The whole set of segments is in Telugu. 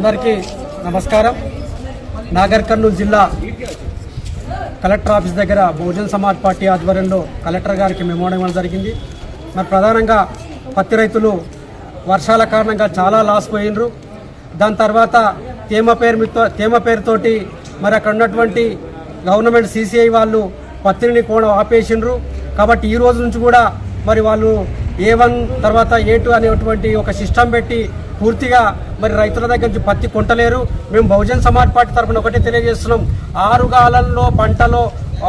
అందరికీ నమస్కారం. నాగర్ కర్నూలు జిల్లా కలెక్టర్ ఆఫీస్ దగ్గర బహుజన్ సమాజ్ పార్టీ ఆధ్వర్యంలో కలెక్టర్ గారికి మెమోడం ఇవ్వడం జరిగింది. మరి ప్రధానంగా పత్తి రైతులు వర్షాల కారణంగా చాలా లాస్ పోయినరు. దాని తర్వాత తేమ పేరు తేమ పేరుతోటి మరి అక్కడ ఉన్నటువంటి గవర్నమెంట్ సీసీఐ వాళ్ళు పత్తిని కూడా ఆపేసిండ్రు. కాబట్టి ఈ రోజు నుంచి కూడా మరి వాళ్ళు ఏ వన్ తర్వాత ఏ టూ అనేటువంటి ఒక సిస్టమ్ పెట్టి పూర్తిగా మరి రైతుల దగ్గర నుంచి పత్తి కొంటలేరు. మేము బహుజన్ సమాజ్ పార్టీ తరఫున ఒకటే తెలియజేస్తున్నాం. ఆరుగాలంలో పంటలో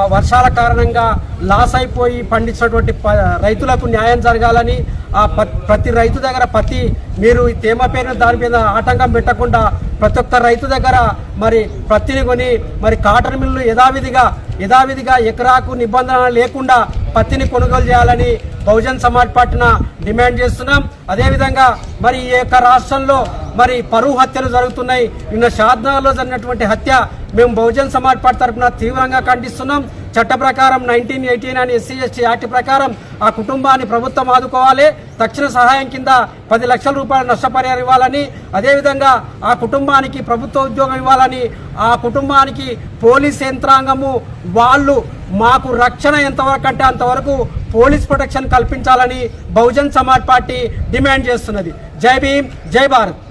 వర్షాల కారణంగా లాస్ అయిపోయి పండించినటువంటి ప- రైతులకు న్యాయం జరగాలని ఆ ప- ప్రతి రైతు దగ్గర పత్తి మీరు తేమ పేరు దాని మీద ఆటంకం పెట్టకుండా ప్రతి ఒక్క రైతు దగ్గర మరి పత్తిని కొని మరి కాటన్ మిల్లు యథావిధిగా యథావిధిగా ఎకరాకు నిబంధన లేకుండా పత్తిని కొనుగోలు చేయాలని బహుజన్ సమాజ్ పార్టీన డిమాండ్ చేస్తున్నాం. అదేవిధంగా మరి ఈ యొక్క రాష్ట్రంలో మరి పరువు హత్యలు జరుగుతున్నాయి. నిన్న షాద్నగర్లో జరిగినటువంటి హత్య మేము బహుజన్ సమాజ్ పార్టీ తరఫున తీవ్రంగా ఖండిస్తున్నాం. చట్ట ప్రకారం nineteen eighty nine SC ST act ప్రకారం ఆ కుటుంబాన్ని ప్రభుత్వం ఆదుకోవాలి. తక్షణ సహాయం కింద పది లక్షల రూపాయల నష్టపరిహారం ఇవ్వాలని అదేవిధంగా ఆ కుటుంబానికి ప్రభుత్వ ఉద్యోగం ఇవ్వాలని ఆ కుటుంబానికి పోలీస్ యంత్రాంగము వాళ్ళు మాకు రక్షణ ఎంతవరకు అంటే అంతవరకు పోలీస్ ప్రొటెక్షన్ కల్పించాలని బహుజన్ సమాజ్ పార్టీ డిమాండ్ చేస్తున్నది. జై భీమ్ జై భారత్.